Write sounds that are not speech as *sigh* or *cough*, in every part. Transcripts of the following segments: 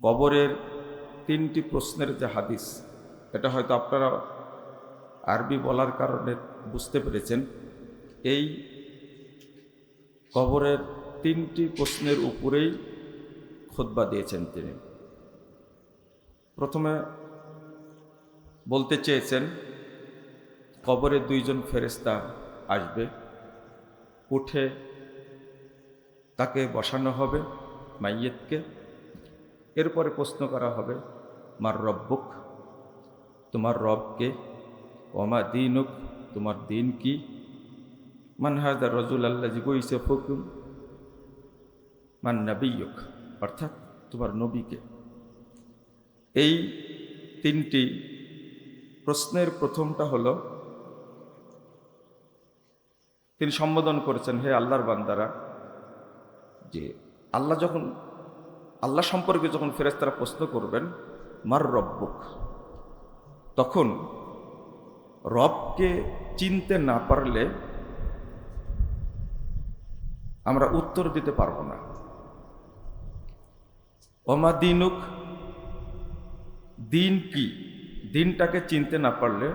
কবরের তিনটি প্রশ্নের যে হাদিস, এটা হয়তো আপনারা আরবি বলার কারণে বুঝতে পেরেছেন। এই কবরের তিনটি প্রশ্নের উপরেই খোদবা দিয়েছেন তিনি। প্রথমে বলতে চেয়েছেন, কবরে দুইজন ফেরেস্তা আসবে, উঠে তাকে বসানো হবে মাইয়েতকে। এরপরে প্রশ্ন করা হবে, মার রব্বুক, তোমার রবকে? ওমা দিনুক, তোমার দিন কি? মান হাজার রজুল আল্লাহ জিবইসে ফকুম, মান নবীয়ক অর্থাৎ তোমার নবীকে। এই তিনটি প্রশ্নের প্রথমটা হলো, তিনি সম্বোধন করেছেন, হে আল্লাহর বান্দারা, যে আল্লাহ যখন আল্লাহ সম্পর্কে যখন ফেরেস্তারা প্রশ্ন করবেন, মার রব্বুক? তখন রবকে চিনতে না পারলে আমরা উত্তর দিতে পারব না। অমা দিনুক? দিন কি? দিনটাকে চিনতে না পারলে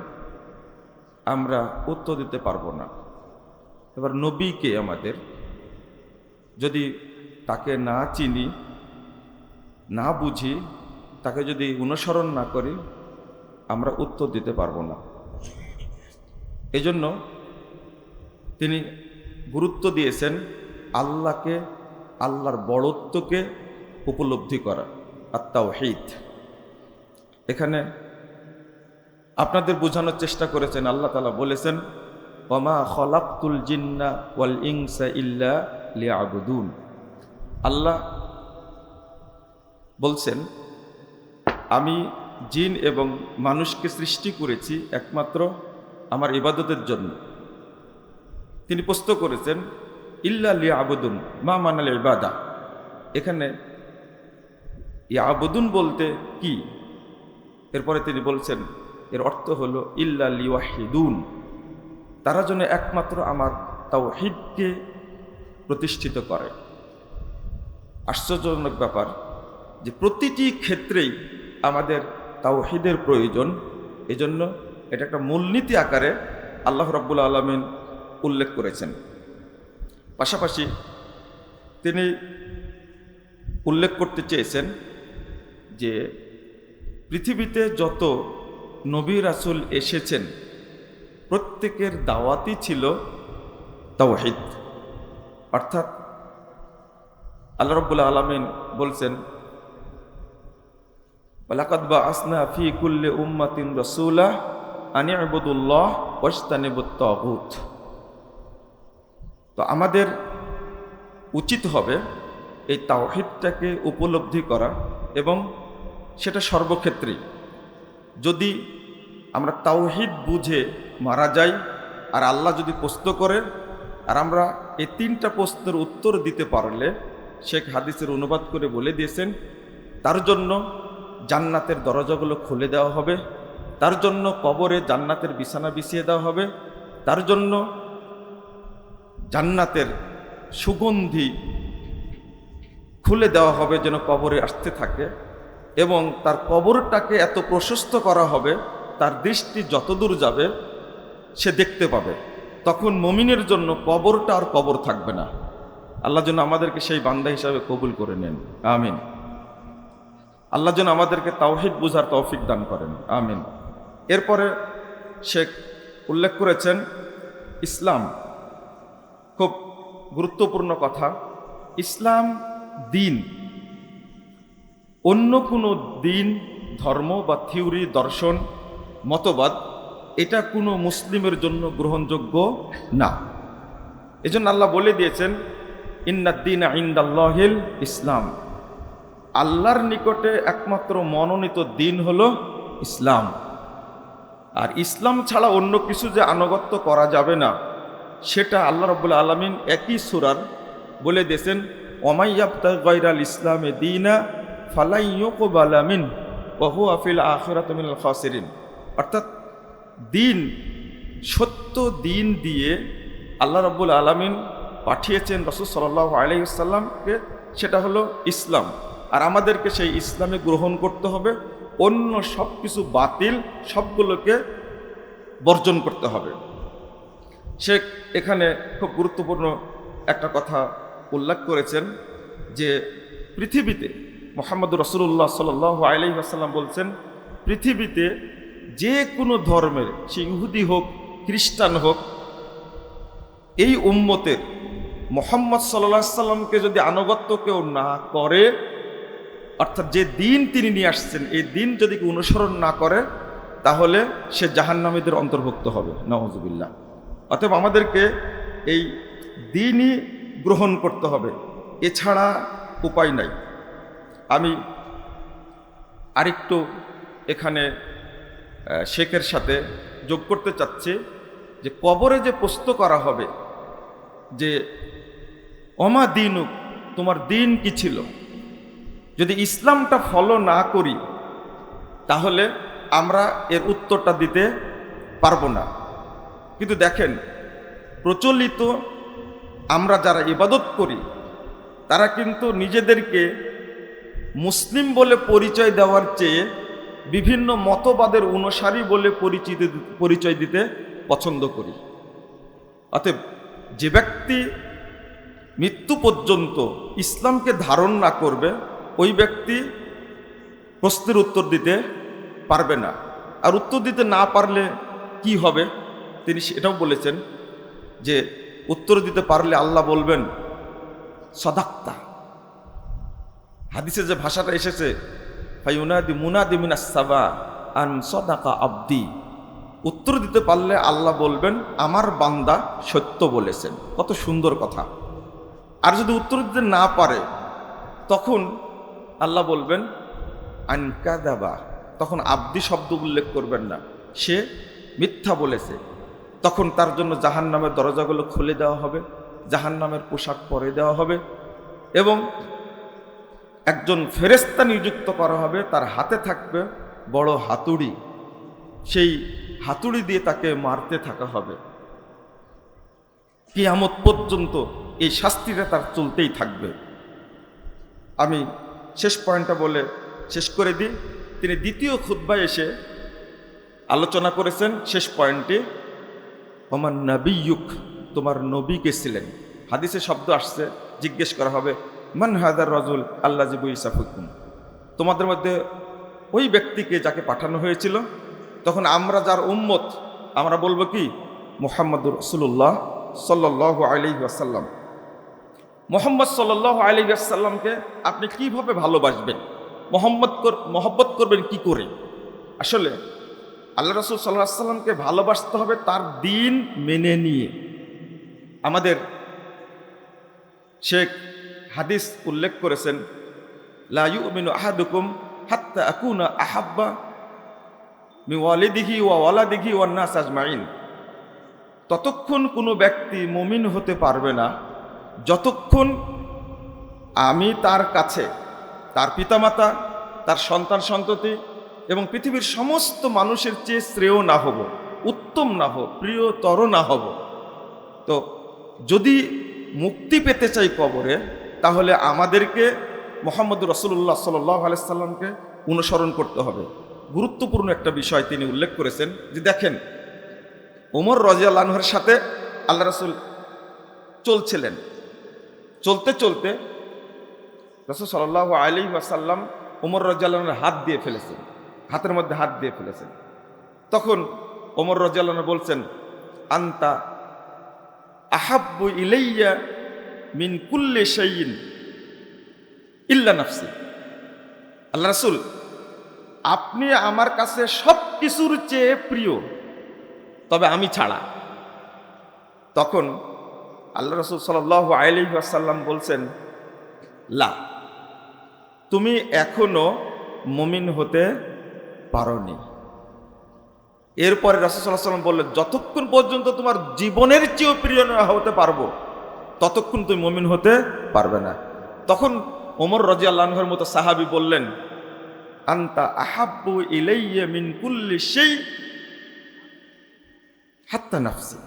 আমরা উত্তর দিতে পারব না। এবার নবীকে আমাদের, যদি তাকে না চিনি না বুঝি তাকে যদি অনুসরণ না করি, আমরা উত্তর দিতে পারব না। এজন্য তিনি গুরুত্ব দিয়েছেন আল্লাহকে, আল্লাহর বড়ত্বকে উপলব্ধি করা, আত্মাওহিদ। এখানে আপনাদের বোঝানোর চেষ্টা করেছেন, আল্লাহ তালা বলেছেন, ওমা খলাকুল জিন্না ওয়াল ইংসা ইল্লা লিয়াবুদুন। আল্লাহ বলছেন, আমি জিন এবং মানুষকে সৃষ্টি করেছি একমাত্র আমার ইবাদতের জন্য। তিনি প্রস্তুত করেছেন, ইল্লা লিয়া আবুদুন মা মানাল ইবাদা? এখানে ইয়াবুদুন বলতে কি? এরপরে তিনি বলছেন, এর অর্থ হল ইল্লা লিওয়াহিদুন, তারা যেন একমাত্র আমার তাওহিদকে প্রতিষ্ঠিত করে। আশ্চর্যজনক ব্যাপার যে প্রতিটি ক্ষেত্রেই আমাদের তাওহিদের প্রয়োজন, এজন্য এটা একটা মূলনীতি আকারে আল্লাহ রব্বুল আলমিন উল্লেখ করেছেন। পাশাপাশি তিনি উল্লেখ করতে চেয়েছেন যে পৃথিবীতে যত নবী রাসুল এসেছেন, প্রত্যেকের দাওয়াতই ছিল তাওহিদ। অর্থাৎ আল্লাহ রব্বুল আলমিন বলছেন লাকাদ বা আসনা ফি কুল্লে উম্মাতিন রসুলাহ আনি আবুদুল্লাহ ওয়াস্তানিবুত তাগুত তো আমাদের উচিত হবে এই তাওহিদটাকে উপলব্ধি করা এবং সেটা সর্বক্ষেত্রেই। যদি আমরা তাওহিদ বুঝে মারা যাই আর আল্লাহ যদি প্রশ্ন করে আর আমরা এই তিনটা প্রশ্নের উত্তর দিতে পারলে শেখ হাদিসের অনুবাদ করে বলে দিয়েছেন, তার জন্য জান্নাতের দরজাগুলো খুলে দেওয়া হবে। তার জন্য কবরে জান্নাতের বিছানা বিছিয়ে দেওয়া হবে। তার জন্য জান্নাতের সুগন্ধি খুলে দেওয়া হবে যেন কবরে আসতে থাকে এবং তার কবরটাকে এত প্রশস্ত করা হবে, তার দৃষ্টি যতদূর যাবে, সে দেখতে পাবে। তখন মমিনের জন্য কবরটা আর কবর থাকবে না। আল্লাহ যেন আমাদেরকে সেই বান্দা হিসাবে কবুল করে নেন। আমিন। আল্লাহ যেন আমাদেরকে তাওহিদ বুঝার তৌফিক দান করেন। আমিন। এরপরে শেখ উল্লেখ করেছেন, ইসলাম খুব গুরুত্বপূর্ণ কথা। ইসলাম দিন, অন্য কোনো দিন, ধর্ম বা থিওরি, দর্শন, মতবাদ, এটা কোনো মুসলিমের জন্য গ্রহণযোগ্য না। এজন্য আল্লাহ বলে দিয়েছেন, ইন্নাদ্দিন ইন্দাল্লাহিল ইসলাম। আল্লাহর নিকটে একমাত্র মনোনীত দিন হলো ইসলাম। আর ইসলাম ছাড়া অন্য কিছু যে আনুগত্য করা যাবে না, সেটা আল্লাহ রব্বুল আলমিন একই সুরার বলে দিয়েছেন ওমাইয়াবতা গৈরাল ইসলামে দিনা ফালাইয়কবালামিন বহু আফিল আখিরাতমিল খাসিরিন। অর্থাৎ দিন, সত্য দিন দিয়ে আল্লাহ রব্বুল আলমিন পাঠিয়েছেন রসুল সাল্লাহ আলাইসাল্লামকে সেটা হলো ইসলাম। আর আমাদেরকে সেই ইসলামে গ্রহণ করতে হবে, অন্য সব কিছু বাতিল, সবগুলোকে বর্জন করতে হবে। সে এখানে খুব গুরুত্বপূর্ণ একটা কথা উল্লেখ করেছেন যে পৃথিবীতে মোহাম্মদ রসুল্লাহ সাল আলাই আসাল্লাম বলছেন, পৃথিবীতে যে কোনো ধর্মের, সে ইহুদি হোক, খ্রিস্টান হোক, এই উম্মতের মোহাম্মদ সাল্লাহ সাল্লামকে যদি আনুগত্য কেউ না করে অর্থাৎ যে দিন তিনি নিয়ে আসছেন, এই দিন যদি অনুসরণ না করে, তাহলে সে জাহান্নামীদের অন্তর্ভুক্ত হবে। নওয়াজুবিল্লাহ অতএব আমাদেরকে এই দিনই গ্রহণ করতে হবে। এছাড়া উপায় নাই। আমি আরেকটু এখানে শেখের সাথে যোগ করতে চাচ্ছি যে কবরে যে প্রস্ত করা হবে, যে অমা দিনুক, তোমার দিন কি ছিল? যদি ইসলামটা ফলো না করি, তাহলে আমরা এর উত্তরটা দিতে পারব না। কিন্তু দেখেন, প্রচলিত আমরা যারা ইবাদত করি, তারা কিন্তু নিজেদেরকে মুসলিম বলে পরিচয় দেওয়ার চেয়ে বিভিন্ন মতবাদের অনুসারী বলে পরিচিত পরিচয় দিতে পছন্দ করি। অতএব যে ব্যক্তি মৃত্যু পর্যন্ত ইসলামকে ধারণ না করবে ওই ব্যক্তি প্রশ্নের উত্তর দিতে পারবে না। আর উত্তর দিতে না পারলে কি হবে? তিনি সেটাও বলেছেন যে উত্তর দিতে পারলে আল্লাহ বলবেন, সদাক্তা। হাদিসে যে ভাষাটা এসেছে ফাইউনাদি মুনাদি মিনাস সাবা আন সদাকা আব্দি। উত্তর দিতে পারলে আল্লাহ বলবেন, আমার বান্দা সত্য বলেছেন। কত সুন্দর কথা। আর যদি উত্তর দিতে না পারে, তখন আল্লাহ বলবেন আনকাদাবা তখন আব্দি শব্দ উল্লেখ করবেন না। সে মিথ্যা বলেছে। তখন তার জন্য জাহান নামের দরজাগুলো খুলে দেওয়া হবে জাহান নামের পোশাক পরে দেওয়া হবে এবং একজন ফেরেস্তা নিযুক্ত করা হবে, তার হাতে থাকবে বড় হাতুড়ি। সেই হাতুড়ি দিয়ে তাকে মারতে থাকা হবে। কিয়ামত পর্যন্ত এই শাস্তিটা তার চলতেই থাকবে। আমি শেষ পয়েন্টটা বলে শেষ করে দিই। তিনি দ্বিতীয় খুদ্বায় এসে আলোচনা করেছেন শেষ পয়েন্টে আমার নবীয়ুক, তোমার নবী কে ছিলেন হাদিসে শব্দ আসছে, জিজ্ঞেস করা হবে, মান হাদার রজুল আল্লাহ জিবু ইসাফুকুম? তোমাদের মধ্যে ওই ব্যক্তিকে যাকে পাঠানো হয়েছিল, তখন আমরা যার উম্মত, আমরা বলব কি? মোহাম্মদুর রসুল্লাহ সাল্লাহ আলি আসাল্লাম মোহাম্মদ সাল্লাহ আলী আসাল্লামকে আপনি কীভাবে ভালোবাসবেন? মোহাম্মদ মহব্বত করবেন কি করে? আসলে আল্লাহ রসুল সাল্লাহ সাল্লামকে ভালোবাসতে হবে তার দিন মেনে নিয়ে। আমাদের শেখ হাদিস উল্লেখ করেছেন লাইউ মিনু আহাদুকুম হাত্তা আকুনা আহাব্বা মি ওয়ালিদিহি ওয়া ওয়ালাদিহি ওয়ান্নাস আজমাইন। ততক্ষণ কোনো ব্যক্তি মমিন হতে পারবে না। যতক্ষণ আমি তার কাছে, তার পিতামাতা, তার সন্তান সন্ততি এবং পৃথিবীর সমস্ত মানুষের চেয়ে শ্রেয় না হব, উত্তম না হব, প্রিয়তর না হব, তো যদি মুক্তি পেতে চাই কবরে, তাহলে আমাদেরকে মোহাম্মদ রসুল্লাহ সাল্লাহ আলাইসাল্লামকে অনুসরণ করতে হবে। গুরুত্বপূর্ণ একটা বিষয় তিনি উল্লেখ করেছেন যে দেখেন, ওমর রাজিয়াল সাথে আল্লাহ রসুল চলছিলেন। চলতে চলতে রসুল সাল্লাহ আলী ওয়াসাল্লাম ওমর রাজিয়ালের হাত দিয়ে ফেলেছেন। হাতের মধ্যে হাত দিয়ে ফেলেছেন। তখন ওমর রাজিয়াল বলছেন, আন্তা আহাব্বু ইলাইয়া মিন কুল্লে শাইইন ইল্লা নাফসি। আল্লাহ রাসূল, আপনি আমার কাছে সব কিছুর চেয়ে প্রিয়, তবে আমি ছাড়া। তখন আল্লাহ রসুল সাল আলি বলছেন, লা, তুমি এখনও মমিন হতে পারনি। এরপরে রসুল্লাহ সাল্লাম বললেন, যতক্ষণ পর্যন্ত তোমার জীবনের চেয়েও প্রিয় হতে পারব, ততক্ষণ তুমি মমিন হতে পারবে না। তখন ওমর রাজি আল্লাহর মতো সাহাবি বললেন, আন্তা আহাব্বু ইলাইয়া মিন কুল্লি সেই হাত্তা নাফসি।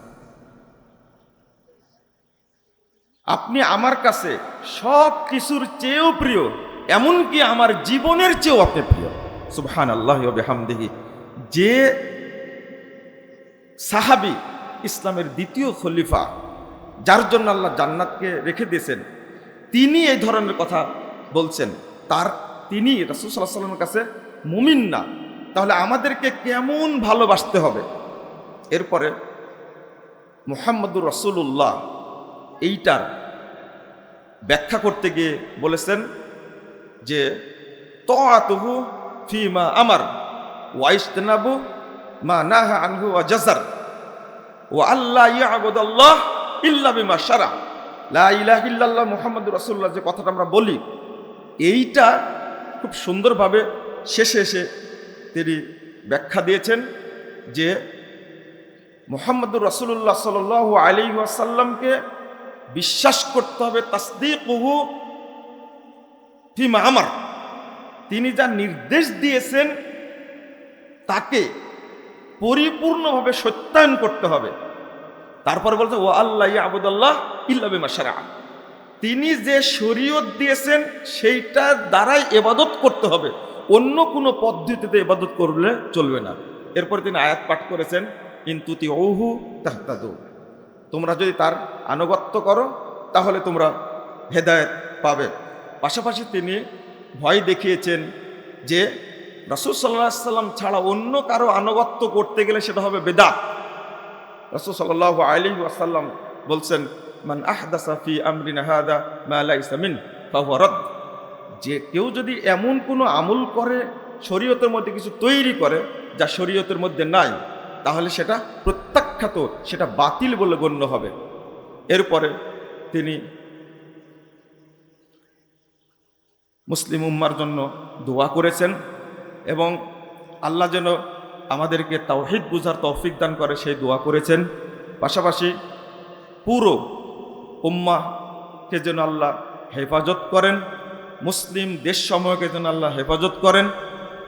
আপনি আমার কাছে সব কিছুর চেয়েও প্রিয়, এমনকি আমার জীবনের চেয়েও আপনি প্রিয়। সুবহান আল্লাহ বেহামদিহি। যে সাহাবি ইসলামের দ্বিতীয় খলিফা, যার জন্য আল্লাহ জান্নাতকে রেখে দিয়েছেন, তিনি এই ধরনের কথা বলছেন। তার তিনি রাসুল সাল্লাহ সাল্লামের কাছে মুমিন না, তাহলে আমাদেরকে কেমন ভালোবাসতে হবে? এরপরে মুহাম্মদুর রসুল্লাহ এইটার ব্যাখ্যা করতে গিয়ে বলেছেন যে তহু ফি মা আমার ওয়াইস্তেনাবু মা নাহা আনহু জাজার ও আল্লাহ ইয়াবুদাল্লাহ ইল্লা সারা লা ইল্লাল্লাহ মুহাম্মাদুর রাসূলুল্লাহ যে কথাটা আমরা বলি, এইটা খুব সুন্দরভাবে শেষে এসে তিনি ব্যাখ্যা দিয়েছেন যে, মোহাম্মদুর রসুল্লাহ সাল আলী আসাল্লামকে বিশ্বাস করতে হবে তাসদিকুহু ফিমা আমার। তিনি যা নির্দেশ দিয়েছেন, তাকে পরিপূর্ণভাবে সত্যায়ন করতে হবে। তারপর বলছে ও আল্লাহ আবুদাল্লাহ ইল্লাবিমা সারা তিনি যে শরীয়ত দিয়েছেন, সেইটা দ্বারাই এবাদত করতে হবে। অন্য কোনো পদ্ধতিতে এবাদত করলে চলবে না। এরপর তিনি আয়াত পাঠ করেছেন কিন্তু তি ঔহু তাহতাদু। তোমরা যদি তার আনুগত্য করো, তাহলে তোমরা হেদায়ত পাবে। পাশাপাশি তিনি ভয় দেখিয়েছেন যে রসুল সাল্লাহ সাল্লাম ছাড়া অন্য কারও আনুগত্য করতে গেলে সেটা হবে বেদাত। রসুল সাল্লাহ আলী আসাল্লাম বলছেন, মান আহদাসা ফি আমরিনা হাদা মা লাইসা মিন, ফাহুয়া যে কেউ যদি এমন কোনো আমল করে, শরীয়তের মধ্যে কিছু তৈরি করে, যা শরীয়তের মধ্যে নাই, তাহলে সেটা প্রত্যাখ্যাত, সেটা বাতিল বলে গণ্য হবে। এরপরে তিনি মুসলিম উম্মার জন্য দোয়া করেছেন এবং আল্লাহ যেন আমাদেরকে তাওহিদ বুঝার তৌফিক দান করে সেই দোয়া করেছেন। পাশাপাশি পুরো উম্মাকে যেন আল্লাহ হেফাজত করেন, মুসলিম দেশ সমূহকে যেন আল্লাহ হেফাজত করেন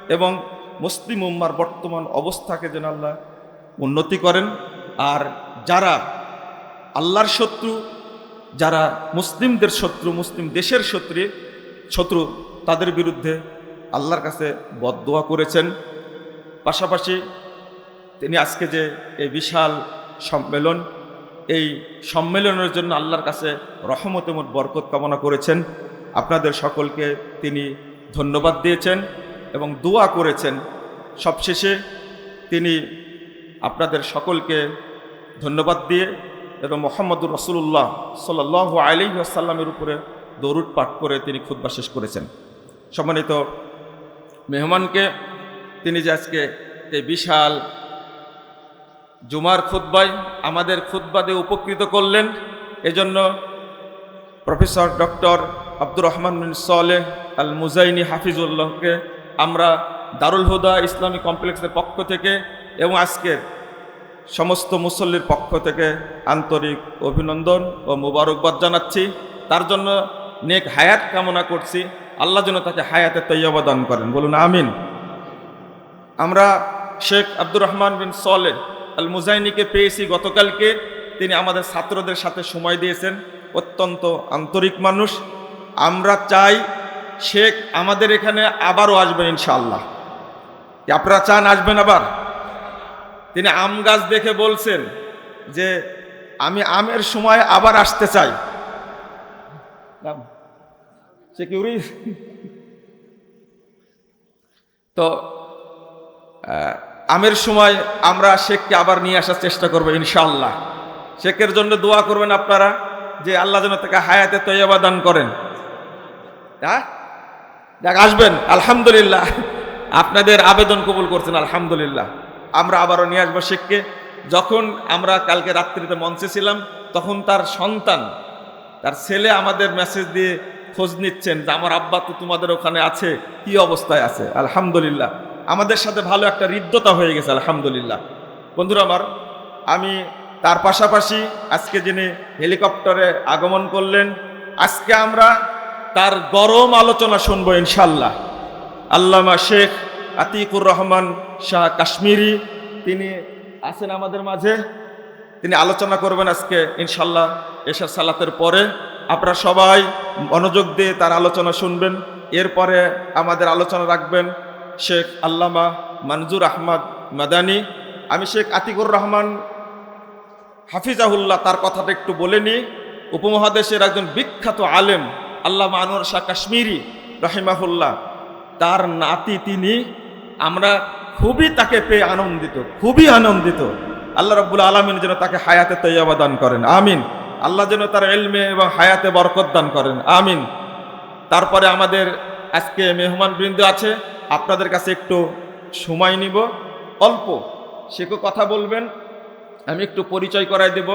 এবং মুসলিম উম্মার বর্তমান অবস্থাকে যেন আল্লাহ উন্নতি করেন। আর যারা আল্লাহর শত্রু, যারা মুসলিমদের শত্রু, মুসলিম দেশের শত্রু শত্রু, তাদের বিরুদ্ধে আল্লাহর কাছে বদদোয়া করেছেন। পাশাপাশি তিনি আজকে যে এই বিশাল সম্মেলন, এই সম্মেলনের জন্য আল্লাহর কাছে রহমতেমত বরকত কামনা করেছেন। আপনাদের সকলকে তিনি ধন্যবাদ দিয়েছেন এবং দোয়া করেছেন। সবশেষে তিনি আপনাদের সকলকে ধন্যবাদ দিয়ে এবং মোহাম্মদুর রসুল্লাহ সাল আলী আসাল্লামের উপরে দৌড়ুট পাঠ করে তিনি খুদ্া শেষ করেছেন। সম্মানিত মেহমানকে, তিনি যে আজকে এই বিশাল জুমার খুদ্বায় আমাদের খুদ্বাদে উপকৃত করলেন, এজন্য professor doctor Abdur Rahman Saleh Al Muzaini হাফিজুল্লাহকে আমরা দারুল হুদা ইসলামী কমপ্লেক্সের পক্ষ থেকে এবং আজকের সমস্ত মুসল্লির পক্ষ থেকে আন্তরিক অভিনন্দন ও মুবারকবাদ জানাচ্ছি। তার জন্য নেক হায়াত কামনা করছি। আল্লাহ যেন তাকে হায়াতে তৈয়বা দান করেন। বলুন আমিন। আমরা শেখ আব্দুর রহমান বিন সলে আল মুজাইনিকে পেয়েছি গতকালকে। তিনি আমাদের ছাত্রদের সাথে সময় দিয়েছেন। অত্যন্ত আন্তরিক মানুষ। আমরা চাই শেখ আমাদের এখানে আবারও আসবেন ইনশাআল্লাহ। আপনারা চান আসবেন আবার? তিনি আম গাছ দেখে বলছেন যে, আমি আমের সময় আবার আসতে চাই। *laughs* তো আমের সময় আমরা শেখকে আবার নিয়ে আসার চেষ্টা করব ইনশাল্লাহ শেখের জন্য দোয়া করবেন আপনারা যে আল্লাহ যেন তাকে হায়াতে তৈবা দান করেন। হ্যাঁ? আসবেন। আলহামদুলিল্লাহ। আপনাদের আবেদন কবুল করছেন, আলহামদুলিল্লাহ। আমরা আবারও নিয়ে আসব শেখকে। যখন আমরা কালকে রাত্রিতে মঞ্চে ছিলাম, তখন তার সন্তান, তার ছেলে আমাদের মেসেজ দিয়ে খোঁজ নিচ্ছেন যে, আমার আব্বা তো তোমাদের ওখানে আছে, কি অবস্থায় আছে? আলহামদুলিল্লাহ। আমাদের সাথে ভালো একটা হৃদ্যতা হয়ে গেছে, আলহামদুলিল্লাহ। বন্ধুরা আমার, আমি তার পাশাপাশি আজকে যিনি হেলিকপ্টারে আগমন করলেন, আজকে আমরা তার গরম আলোচনা শুনব ইনশাল্লাহ আল্লামা শেখ আতিকুর রহমান শাহ কাশ্মীরি। তিনি আছেন আমাদের মাঝে। তিনি আলোচনা করবেন আজকে, ইনশাল্লাহ, এশার সালাতের পরে। আপনারা সবাই মনোযোগ দিয়ে তার আলোচনা শুনবেন। এরপরে আমাদের আলোচনা রাখবেন শেখ আল্লামা মনজুর আহমদ মাদানী। আমি শেখ আতিকুর রহমান হাফিজাহুল্লাহ, তার কথাটা একটু বলে নিই। উপমহাদেশের একজন বিখ্যাত আলেম, আল্লামা আনোয়ার শাহ কাশ্মীরি, রহিমাহুল্লাহ। তার নাতি তিনি। আমরা খুবই তাকে পেয়ে আনন্দিত, খুবই আনন্দিত। আল্লাহ রব্বুল আলমিন যেন তাকে হায়াতে তৈয়াবা দান করেন, আমিন। আল্লাহ যেন তার এলমে এবং হায়াতে বরকত দান করেন, আমিন। তারপরে আমাদের আজকে মেহমান বৃন্দ আছে, আপনাদের কাছে একটু সময় নিব। অল্প সেকে কথা বলবেন, আমি একটু পরিচয় করাই দেব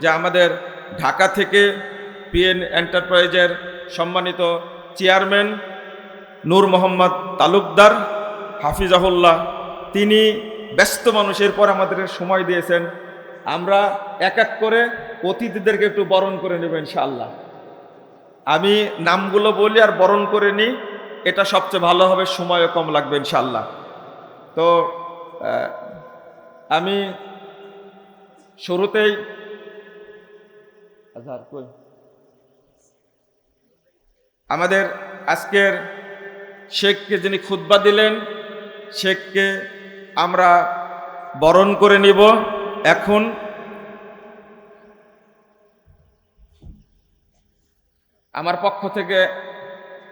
যে আমাদের ঢাকা থেকে পিএন এন্টারপ্রাইজের সম্মানিত চেয়ারম্যান নূর মোহাম্মদ তালুকদার। হাফিজাহুল্লাহ, তিনি ব্যস্ত মানুষের পর আমাদের সময় দিয়েছেন। আমরা এক এক করে অতিথিদেরকে একটু বরণ করে নেব ইনশাআল্লাহ। আমি নামগুলো বলি আর বরণ করে নিই, এটা সবচেয়ে ভালো হবে, সময়ও কম লাগবে ইনশাআল্লাহ। তো আমি শুরুতেই আমাদের আজকের শেখকে যিনি খুতবা দিলেন শেখকে আমরা বরণ করে নিব। এখন আমার পক্ষ থেকে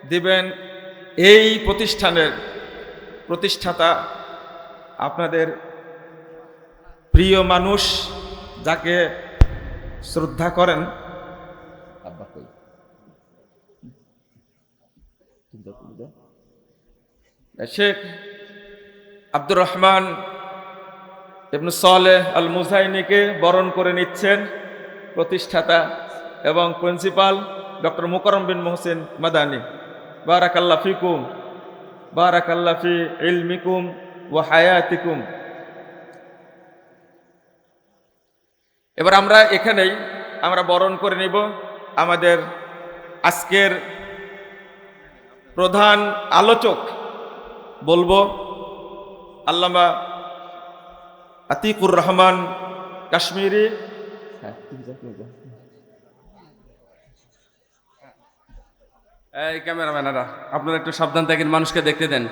দিবেন এই প্রতিষ্ঠানের প্রতিষ্ঠাতা আপনাদের প্রিয় মানুষ যাকে শ্রদ্ধা করেন। শেখ আব্দুর রহমান ইবনু সালেহ আল মুজাইনিকে বরণ করে নিচ্ছেন প্রতিষ্ঠাতা এবং প্রিন্সিপাল ডক্টর মুকরম বিন মোহসিন মাদানি। বারাকাল্লা ফিকুম বারাকাল্লা ফি ইলমিকুম ও হায়াতিকুম। এবার আমরা এখানেই আমরা বরণ করে নিব আমাদের আজকের প্রধান আলোচক বলব আল্লামা আতিকুর রহমান কাশ্মীরি হ্যাঁ, তুমি যাও, তুমি যাও। এই ক্যামেরাম্যানেরা আপনারা একটু সাবধান থাকেন মানুষকে দেখতে দেন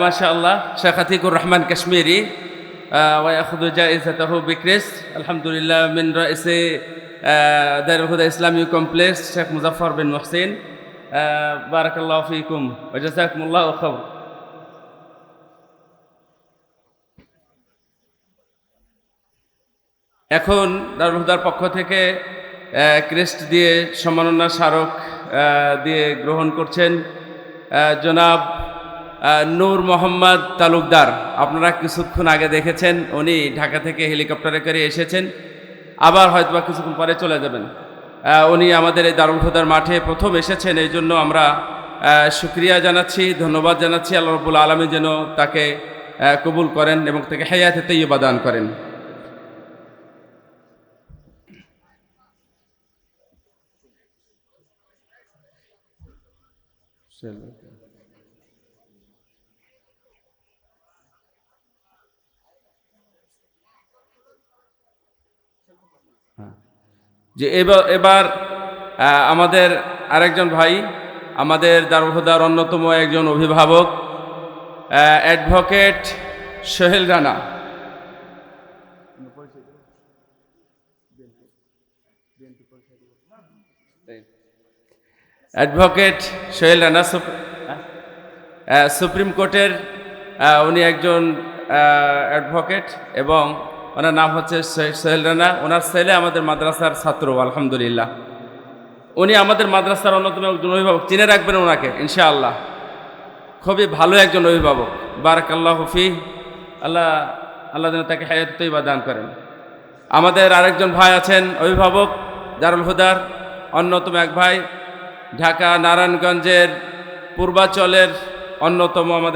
মাশা আল্লাহ শেখ আতিকুর রহমান কাশ্মীরি ويأخذ جائزته بكريس الحمد لله من رئيس آه، دار الهدى إسلامي كومبلكس شيخ مظفر بن محسن آه، بارك الله فيكم وجزاكم الله خير এখন দারুল হুদার পক্ষ থেকে ক্রেস্ট দিয়ে সম্মাননা স্মারক দিয়ে গ্রহণ করছেন জনাব নূর মোহাম্মদ তালুকদার। আপনারা কিছুক্ষণ আগে দেখেছেন উনি ঢাকা থেকে হেলিকপ্টারে করে এসেছেন। আবার হয়তো বা কিছুক্ষণ পরে চলে যাবেন। উনি আমাদের এই দারুল হুদার মাঠে প্রথম এসেছেন এই জন্য আমরা আহ, শুক্রিয়া জানাচ্ছি ধন্যবাদ জানাচ্ছি। আল্লাহ রবুল আলমী যেন তাকে কবুল করেন এবং তাকে হায়াতে তৈবা করেন। যে এবার এবার আহ, আমাদের আরেকজন ভাই আমাদের দারুহদার অন্যতম একজন অভিভাবক অ্যাডভোকেট সোহেল রানা। অ্যাডভোকেট সোহেল রানা সুপ- সুপ্রিম কোর্টের উনি একজন অ্যাডভোকেট এবং ওনার নাম হচ্ছে সোহেল রানা। ওনার ছেলে আমাদের মাদ্রাসার ছাত্র, আলহামদুলিল্লাহ। উনি আমাদের মাদ্রাসার অন্যতম একজন অভিভাবক। চিনে রাখবেন ওনাকে, ইনশাআল্লাহ। খুবই ভালো একজন অভিভাবক। বারাকাল্লাহ হফি আল্লাহ আল্লাহ যেন তাকে হায়াত তৈবা দান করেন। আমাদের আরেকজন ভাই আছেন, অভিভাবক দারুল হুদার, অন্যতম এক ভাই। ঢাকা নারায়ণগঞ্জের পূর্বাচলের অন্যতম আমাদের